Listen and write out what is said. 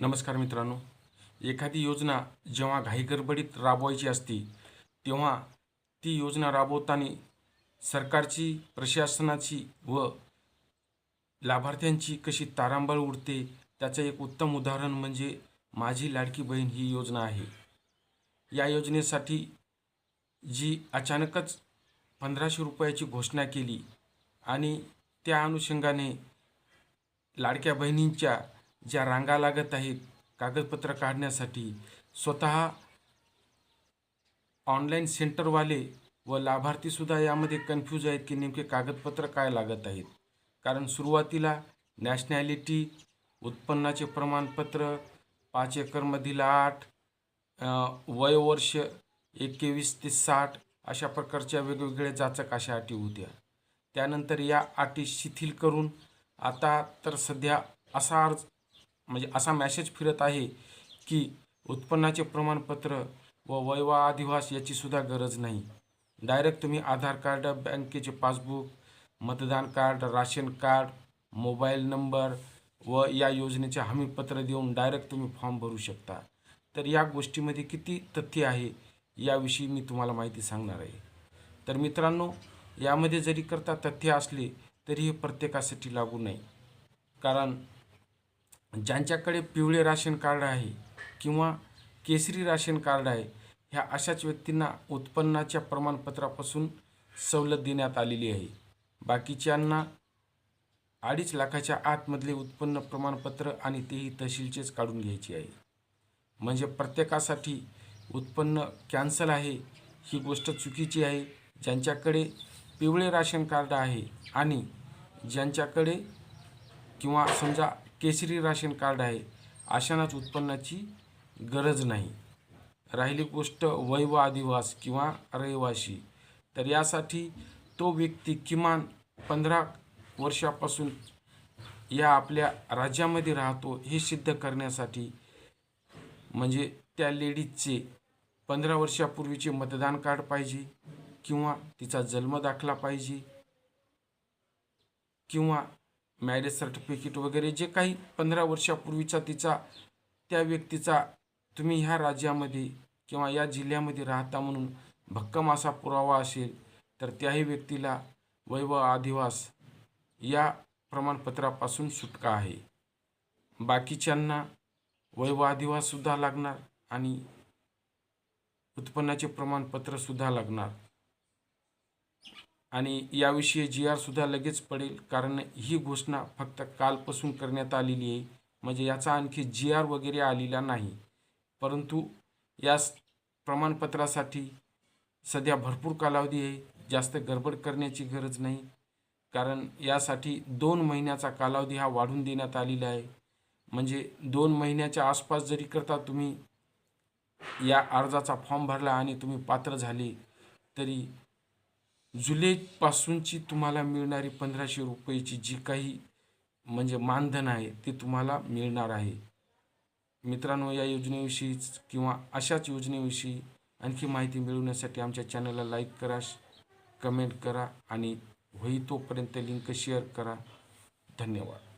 नमस्कार मित्रांनो. एखादी योजना जेव्हा घाईगडबडीत राबवायची असते तेव्हा ती योजना राबवताना सरकारची प्रशासनाची व लाभार्थ्यांची कशी तारांबळ उडते त्याचं एक उत्तम उदाहरण म्हणजे माझी लाडकी बहीण ही योजना आहे. या योजनेसाठी जी अचानकच पंधराशे रुपयाची घोषणा केली आणि त्या अनुषंगाने लाडक्या बहिणींच्या ज्या रांगा लागत आहेत कागदपत्र काढण्यासाठी स्वतः ऑनलाईन सेंटरवाले व लाभार्थीसुद्धा यामध्ये कन्फ्यूज आहेत की नेमके कागदपत्र काय लागत आहेत. कारण सुरुवातीला नॅशनॅलिटी उत्पन्नाचे प्रमाणपत्र पाच एकरमधील आठ वयोवर्ष एकवीस ते साठ अशा प्रकारच्या वेगवेगळ्या जाचक अशा अटी होत्या. त्यानंतर या अटी शिथिल करून आता तर सध्या असा अर्ज म्हणजे असा मॅसेज फिरत आहे की उत्पन्नाचे प्रमाणपत्र व वैवा अधिवास याची सुद्धा गरज नाही. डायरेक्ट तुम्ही आधार कार्ड बँकेचे पासबुक मतदान card ration card mobile number व या योजनेचे हमीपत्र देऊन डायरेक्ट तुम्ही फॉर्म भरू शकता. तर या गोष्टीमध्ये किती तथ्य आहे याविषयी मी तुम्हाला माहिती सांगणार आहे. तर मित्रांनो यामध्ये जरी करता तथ्य असले तरी हे प्रत्येकासाठी लागू नाही. कारण ज्यांच्याकडे पिवळे राशन कार्ड आहे किंवा केसरी राशन कार्ड आहे ह्या अशाच व्यक्तींना उत्पन्नाच्या प्रमाणपत्रापासून सवलत देण्यात आलेली आहे. बाकीच्यांना अडीच लाखाच्या आतमधले उत्पन्न प्रमाणपत्र आणि तेही तहसीलचेच काढून घ्यायचे आहे. म्हणजे प्रत्येकासाठी उत्पन्न कॅन्सल आहे ही गोष्ट चुकीची आहे. ज्यांच्याकडे पिवळे राशन कार्ड आहे आणि ज्यांच्याकडे किंवा समजा केसरी राशन कार्ड आहे. अशांनाच उत्पन्नाची गरज नाही. राहिली गोष्ट वय व आदिवास किंवा रहिवासी. तर यासाठी तो व्यक्ती किमान पंधरा वर्षापासून या आपल्या राज्यामध्ये राहतो हे सिद्ध करण्यासाठी. म्हणजे त्या लेडीजचे पंधरा वर्षापूर्वीचे मतदान कार्ड पाहिजे किंवा तिचा जन्म दाखला पाहिजे किंवा मॅरेज सर्टिफिकेट वगैरे जे काही पंधरा वर्षापूर्वीचा तिचा त्या व्यक्तीचा तुम्ही ह्या राज्यामध्ये किंवा या जिल्ह्यामध्ये राहता म्हणून भक्कम असा पुरावा असेल तर त्याही व्यक्तीला वैव आदिवास या प्रमाणपत्रापासून सुटका आहे. बाकीच्यांना वैव आदिवाससुद्धा लागणार आणि उत्पन्नाचे प्रमाणपत्रसुद्धा लागणार. आणि याविषयी जी आरसुद्धा लगेच पडेल कारण ही घोषणा फक्त कालपासून करण्यात आलेली आहे. म्हणजे याचा आणखी जी आर वगैरे आलेला नाही. परंतु या प्रमाणपत्रासाठी सध्या भरपूर कालावधी आहे. जास्त गडबड करण्याची गरज नाही. कारण यासाठी दोन महिन्याचा कालावधी हा वाढून देण्यात आलेला आहे. म्हणजे दोन महिन्याच्या आसपास जरी करता तुम्ही या अर्जाचा फॉर्म भरला आणि तुम्ही पात्र झाले तरी जुलैपासूनची तुम्हाला मिळणारी पंधराशे रुपयाची जी काही म्हणजे मानधन आहे ते तुम्हाला मिळणार आहे. मित्रांनो या योजनेविषयीच किंवा अशाच योजनेविषयी आणखी माहिती मिळवण्यासाठी आमच्या चॅनलला लाईक करा कमेंट करा आणि होई तोपर्यंत लिंक शेअर करा. धन्यवाद.